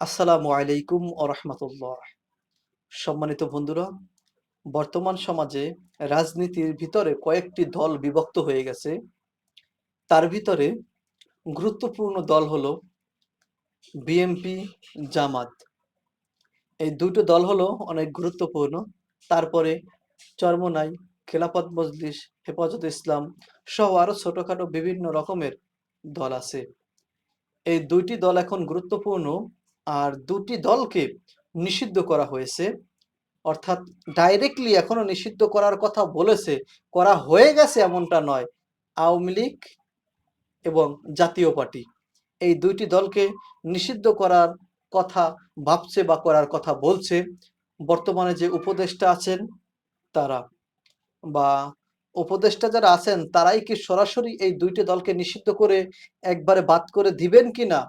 আসসালামু আলাইকুম ও সম্মানিত বন্ধুরা, বর্তমান সমাজে রাজনীতির ভিতরে কয়েকটি দল বিভক্ত হয়ে গেছে। তার ভিতরে গুরুত্বপূর্ণ দল হলো বিএমপি জামাত। এই দুটো দল হলো অনেক গুরুত্বপূর্ণ। তারপরে চরমনাই, খেলাফত মজলিস, হেফাজত ইসলাম সহ আরও ছোটখাটো বিভিন্ন রকমের দল আছে। এই দুইটি দল এখন গুরুত্বপূর্ণ আর দুটি দলকে নিষিদ্ধ করা হয়েছে। অর্থাৎ ডাইরেক্টলি এখনও নিষিদ্ধ করার কথা বলেছে, করা হয়ে গেছে এমনটা নয়। আওয়ামী লীগ এবং জাতীয় পার্টি এই দুইটি দলকে নিষিদ্ধ করার কথা ভাবছে বা করার কথা বলছে। বর্তমানে যে উপদেষ্টা আছেন তারা বা উপদেষ্টা যারা আছেন তারাই কি সরাসরি এই দুইটি দলকে নিষিদ্ধ করে একবারে বাদ করে দিবেন কিনা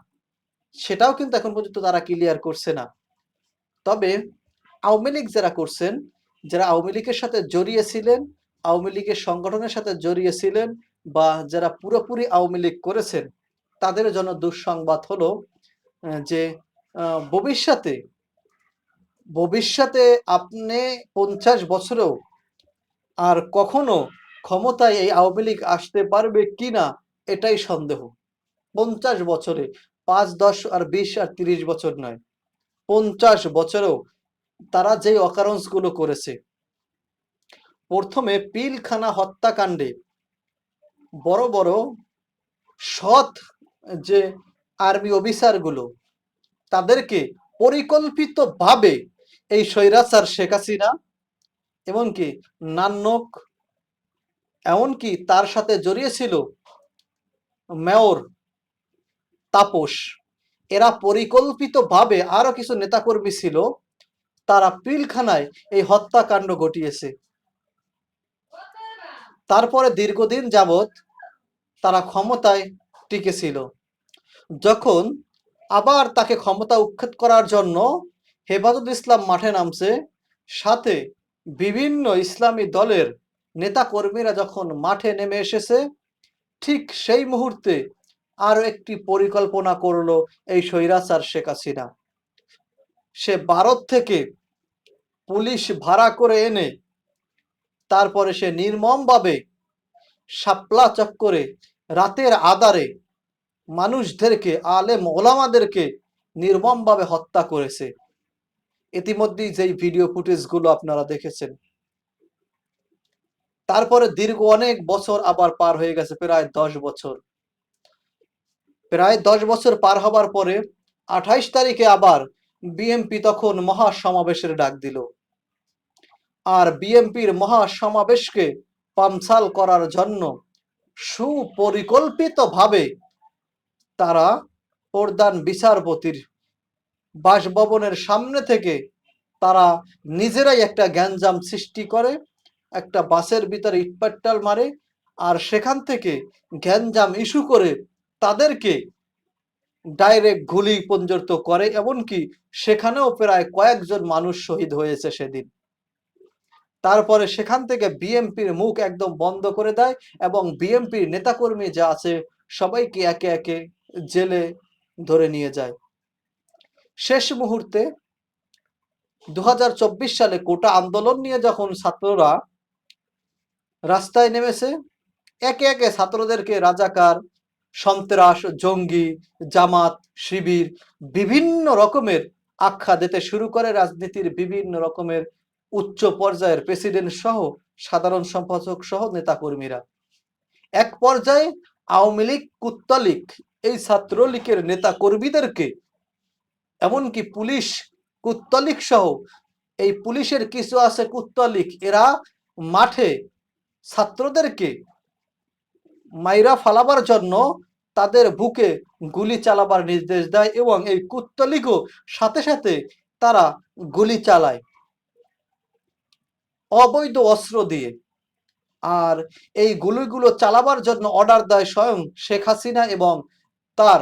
সেটাও কিন্তু এখন পর্যন্ত তারা ক্লিয়ার করছে না। তবে আওয়ামী লীগ যারা করছেন, যারা আওয়ামী লীগের সাথে জড়িয়ে ছিলেন আওয়ামী লীগের সংগঠনের সাথে জড়িয়ে ছিলেন বা যারা পুরোপুরি আওয়ামী লীগ করেছেন, তাদের জন্য দুঃসংবাদ হলো যে ভবিষ্যতে ভবিষ্যতে আপনি পঞ্চাশ বছরেও আর কখনো ক্ষমতায় এই আওয়ামী লীগ আসতে পারবে কিনা, এটাই সন্দেহ। পঞ্চাশ বছরে পাঁচ, দশ আর বিশ আর তিরিশ বছর নয়। পঞ্চাশ বছরেও তারা যে অকারণসগুলো করেছে। প্রথমে পিলখানা হত্যাকাণ্ডে বড় বড় সৎ যে আর্মি অফিসারগুলো তাদেরকে পরিকল্পিতভাবে এই স্বৈরাচার শেখ হাসিনা এমনকি নান্নক, এমনকি তার সাথে জড়িয়েছিল মেয়র তাপস। এরা পরিকল্পিতভাবে আরও কিছু নেতাকর্মী ছিল। তারা পিলখানায় এই হত্যাকাণ্ড ঘটিয়েছে। তারপরে দীর্ঘদিন যাবৎ তারা ক্ষমতায় টিকেছিল যখন আবার তাকে ক্ষমতা উৎখাত করার জন্য হেফাজত ইসলাম মাঠে নামছে, সাথে বিভিন্ন ইসলামী দলের নেতা কর্মীরা যখন মাঠে নেমে এসেছে, ঠিক সেই মুহূর্তে আরও একটি পরিকল্পনা করল এই স্বৈরাচার শেখ হাসিনা। সে ভারত থেকে পুলিশ ভাড়া করে এনে তারপরে সে নির্মমভাবে শাপলা চক্করে রাতের আধারে মানুষদেরকে, আলেম ওলামাদেরকে নির্মমভাবে হত্যা করেছে। ইতিমধ্যেই যেই ভিডিও ফুটেজগুলো আপনারা দেখেছেন। তারপরে দীর্ঘ অনেক বছর আবার পার হয়ে গেছে, প্রায় দশ বছর। প্রায় দশ বছর পার হবার পরে আঠাইশ তারিখে আবার বিএমপি তখন মহা সমাবেশের ডাক দিল। আর বিএমপির মহা সমাবেশকে পামসাল করার জন্য সুপরিকল্পিতভাবে তারা প্রধান বিচারপতির বাসভবনের সামনে থেকে তারা নিজেরাই একটা গ্যাঞ্জাম সৃষ্টি করে, একটা বাসের ভিতরে ইটপাট্টাল মারে, আর সেখান থেকে গ্যাঞ্জাম ইস্যু করে তাদেরকে ডাইরেক্ট গুলি পর্যন্ত করে, এমনকি সেখানেও প্রায় কয়েকজন মানুষ শহীদ হয়েছে সেদিন। তারপরে সেখান থেকে বিএমপির মুখ একদম বন্ধ করে দেয় এবং বিএমপির নেতাকর্মী যা আছে সবাইকে একে একে জেলে ধরে নিয়ে যায়। শেষ মুহূর্তে দু হাজার চব্বিশ সালে কোটা আন্দোলন নিয়ে যখন ছাত্ররা রাস্তায় নেমেছে, একে একে ছাত্রদেরকে রাজাকার সন্ত্রাস, জঙ্গি, জামাত, শিবির বিভিন্ন রকমের আখ্যা দিতে শুরু করে রাজনীতির বিভিন্ন রকমের উচ্চ পর্যায়ের প্রেসিডেন্ট সহ সাধারণ সম্পাদক সহ নেতাকর্মীরা। এক পর্যায়ে আওয়ামী লীগ কুত্তালিক এই ছাত্রলীগের নেতা কর্মীদেরকে এমনকি পুলিশ কুত্তলিক সহ এই পুলিশের কিছু আছে কুত্তলিক এরা মাঠে ছাত্রদেরকে মাইরা ফালাবার জন্য তাদের বুকে গুলি চালাবার নির্দেশ দেয় এবং এই কুত্তলিগও সাথে সাথে তারা গুলি চালায়। অবৈধ অস্ত্র দিয়ে। আর এই গুলিগুলো চালাবার জন্য অর্ডার দেয় স্বয়ং শেখ হাসিনা এবং তার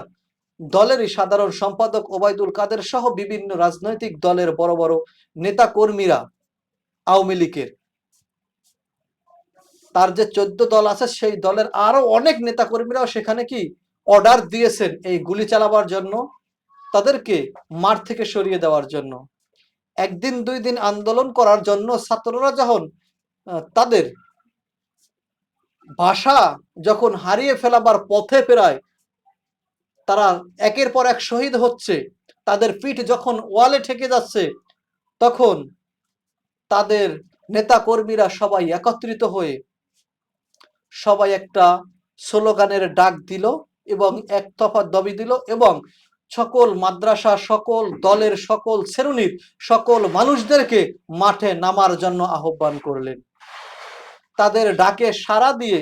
দলেরই সাধারণ সম্পাদক ওবায়দুল কাদের সহ বিভিন্ন রাজনৈতিক দলের বড় বড় নেতা কর্মীরা আওয়ামী লীগের। তার যে চোদ্দ দল আছে, সেই দলের আরও অনেক নেতা কর্মীরাও সেখানে কি অর্ডার দিয়েছেন এই গুলি চালাবার জন্য, তাদেরকে মাঠ থেকে সরিয়ে দেওয়ার জন্য। একদিন, দুই দিন আন্দোলন করার জন্য ছাত্ররা যখন তাদের ভাষা যখন হারিয়ে ফেলাবার পথে প্রায় তারা একের পর এক শহীদ হচ্ছে। তাদের পিঠ যখন ওয়ালে ঠেকে যাচ্ছে, তখন তাদের নেতা কর্মীরা সবাই একত্রিত হয়ে সবাই একটা স্লোগানের ডাক দিল। এবং এক তফা দাবি দিল এবং সকল মাদ্রাসা, সকল দলের সকল শ্রেণির সকল মানুষদেরকে মাঠে নামার জন্য আহ্বান করলেন। তাদের ডাকে সাড়া দিয়ে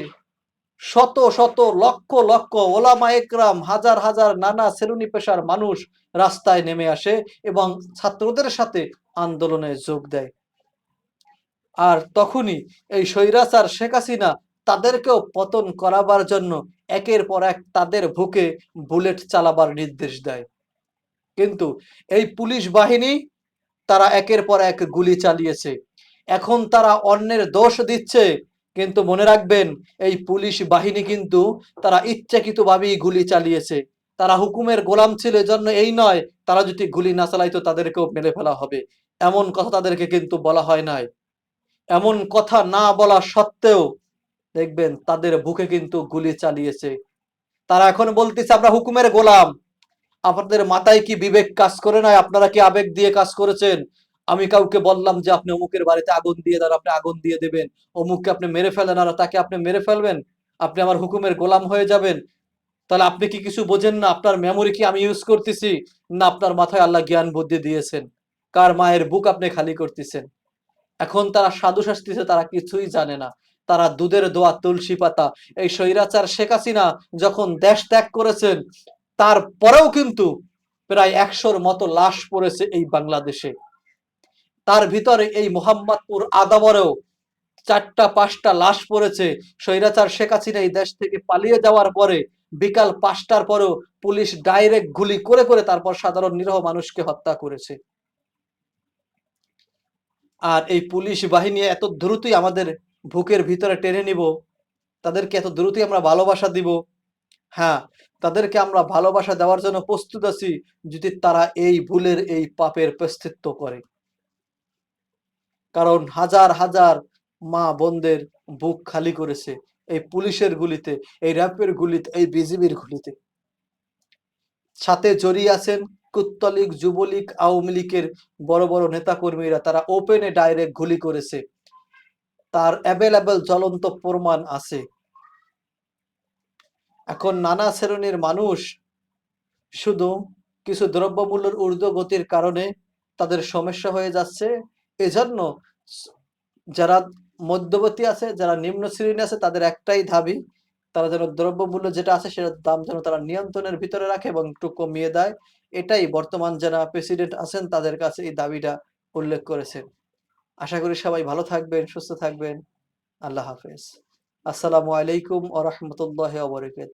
শত শত, লক্ষ লক্ষ ওলামা একরাম, হাজার হাজার নানা শ্রেণি পেশার মানুষ রাস্তায় নেমে আসে এবং ছাত্রদের সাথে আন্দোলনে যোগ দেয়। আর তখনই এই স্বৈরাচার শেখ হাসিনা তাদেরকেও পতন করাবার জন্য একের পর এক তাদের বুকে বুলেট চালাবার নির্দেশ দেয়। কিন্তু এই পুলিশ বাহিনী, তারা একের পর এক গুলি চালিয়েছে। এখন তারা অন্যের দোষ দিচ্ছে, কিন্তু মনে রাখবেন, এই পুলিশ বাহিনী কিন্তু তারা ইচ্ছাকৃতভাবেই গুলি চালিয়েছে। তারা হুকুমের গোলাম ছিল জন্য এই নয়, তারা যদি গুলি না চালাইতো তাদেরকেও মেরে ফেলা হবে। এমন কথা তাদেরকে কিন্তু বলা হয় নাই। এমন কথা না বলা সত্ত্বেও দেখবেন তাদের বুকে কিন্তু গুলি চালিয়েছে। তারা এখন বলতেছে, আমরা হুকুমের গোলাম। আপনাদের মাথায় কি বিবেক কাজ করে নাই? আপনারা কি আবেগ দিয়ে কাজ করেছেন? আমি কাউকে বললাম যে আপনি অমুকের বাড়িতে আগুন দিয়ে দেন, আপনি আগুন দিয়ে দেবেন। অমুককে আপনি মেরে ফেলেন আর তাকে আপনি মেরে ফেলবেন। আপনি আমার হুকুমের গোলাম হয়ে যাবেন। তাহলে আপনি কি কিছু বোঝেন না? আপনার মেমোরি কি আমি ইউজ করতেছি? না, আপনার মাথায় আল্লাহ জ্ঞান বুদ্ধি দিয়েছেন। কার মায়ের বুক আপনি খালি করতেছেন? এখন তারা সাধু শাস্তিছে তারা কিছুই জানে না। তারা দুধের দোয়া, তুলসী পাতা, এই স্বৈরাচার শেখ হাসিনা যখন দেশ ত্যাগ করেছেন, তারপরেও কিন্তু প্রায় একশোর মতো লাশ পড়েছে এই বাংলাদেশে। তার ভিতরে এই মোহাম্মদপুর আদাবরেও চারটা, পাঁচটা লাশ পড়েছে। স্বৈরাচার শেখ হাসিনা এই দেশ থেকে পালিয়ে যাওয়ার পরে বিকাল পাঁচটার পরেও পুলিশ ডাইরেক্ট গুলি করে করে তারপর সাধারণ নিরহ মানুষকে হত্যা করেছে। আর এই পুলিশ বাহিনী এত দ্রুতই আমাদের বুকের ভিতরে টেনে নিব, তাদেরকে এত দ্রুতই আমরা ভালোবাসা দিব। হ্যাঁ তাদেরকে আমরা ভালোবাসা দেওয়ার জন্য প্রস্তুত আছি, যদি তারা এই ভুলের এই পাপের প্রস্তিত্ব করে। কারণ হাজার হাজার মা বোনদের বুক খালি করেছে এই পুলিশের গুলিতে, এই র্যাপের গুলিতে, এই বিজিবির গুলিতে। সাথে জড়িয়ে আছেন কুত্তলিক যুবলীগ, আওয়ামী লীগের বড় বড় নেতা কর্মীরা তারা ওপেনে ডাইরেক্ট গুলি করেছে। তার অ্যাভেলেবল জ্বলন্ত প্রমাণ আছে। এখন নানা শ্রেণির মানুষ শুধু কিছু দ্রব্যমূল্যের ঊর্ধ্বগতির কারণে তাদের সমস্যা হয়ে যাচ্ছে। এজন্য যারা মধ্যবর্তী আছে, যারা নিম্ন শ্রেণি আছে, তাদের একটাই দাবি তারা যেন দ্রব্য মূল্য যেটা আছে সেটার দাম যেন তারা নিয়ন্ত্রণের ভিতরে রাখে এবং একটু কমিয়ে দেয়। এটাই বর্তমান যারা প্রেসিডেন্ট আছেন, তাদের কাছে এই দাবিটা উল্লেখ করেছেন আশা করি সবাই ভালো থাকবেন, সুস্থ থাকবেন। আল্লাহ হাফেজ। আসসালামু আলাইকুম ওয়া রাহমাতুল্লাহি ওয়া বারাকাতুহু।